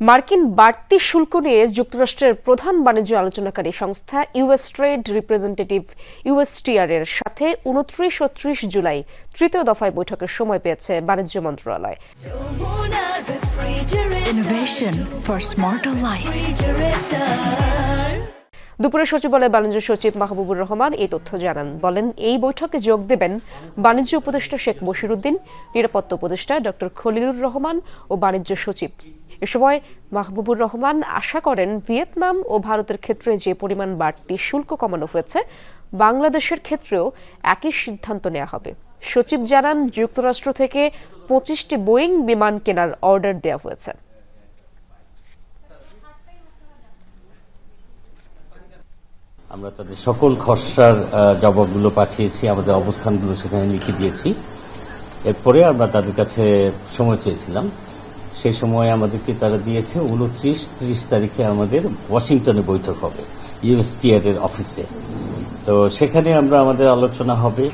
মার্কিন বাড়তি শুল্ক নিয়ে যুক্তরাষ্ট্রের প্রধান বাণিজ্য আলোচনাকারী সংস্থা ইউএস ট্রেড রিপ্রেজেন্টেটিভ ইউএসটিআর এর সাথে উনত্রিশ ও ত্রিশ জুলাই তৃতীয় দফায় বৈঠকের সময় পেয়েছে বাণিজ্য মন্ত্রণালয়। দুপুরে সচিবালয় বাণিজ্য সচিব মাহবুবুর রহমান এই তথ্য জানান। বলেন এই বৈঠকে যোগ দেবেন বাণিজ্য উপদেষ্টা শেখ বশিরুদ্দিন নিরাপত্তা উপদেষ্টা ডক্টর খলিলুর রহমান ও বাণিজ্য সচিব এ সময় মাহবুবুর রহমান আশা করেন ভিয়েতনাম ও ভারতের ক্ষেত্রে যে পরিমাণ বাড়তি শুল্ক কমানো হয়েছে, বাংলাদেশের ক্ষেত্রেও একই সিদ্ধান্ত নেওয়া হবে। সচিব জানান, যুক্তরাষ্ট্র থেকে পঁচিশটি বোয়িং বিমান কেনার অর্ডার দেওয়া হয়েছে। আমরা তাদের সকল খসড়ার জবাবগুলো পাঠিয়েছি, আমাদের অবস্থানগুলো সেখানে লিখে দিয়েছি। এরপরে আমরা তাদের কাছে সময় চেয়েছিলাম। সেই সময় আমাদেরকে তারা দিয়েছে উনত্রিশ, ত্রিশ তারিখে আমাদের ওয়াশিংটনে বৈঠক হবে ইউএসটিআর এর অফিসে। তো সেখানে আমরা আমাদের আলোচনা হবে।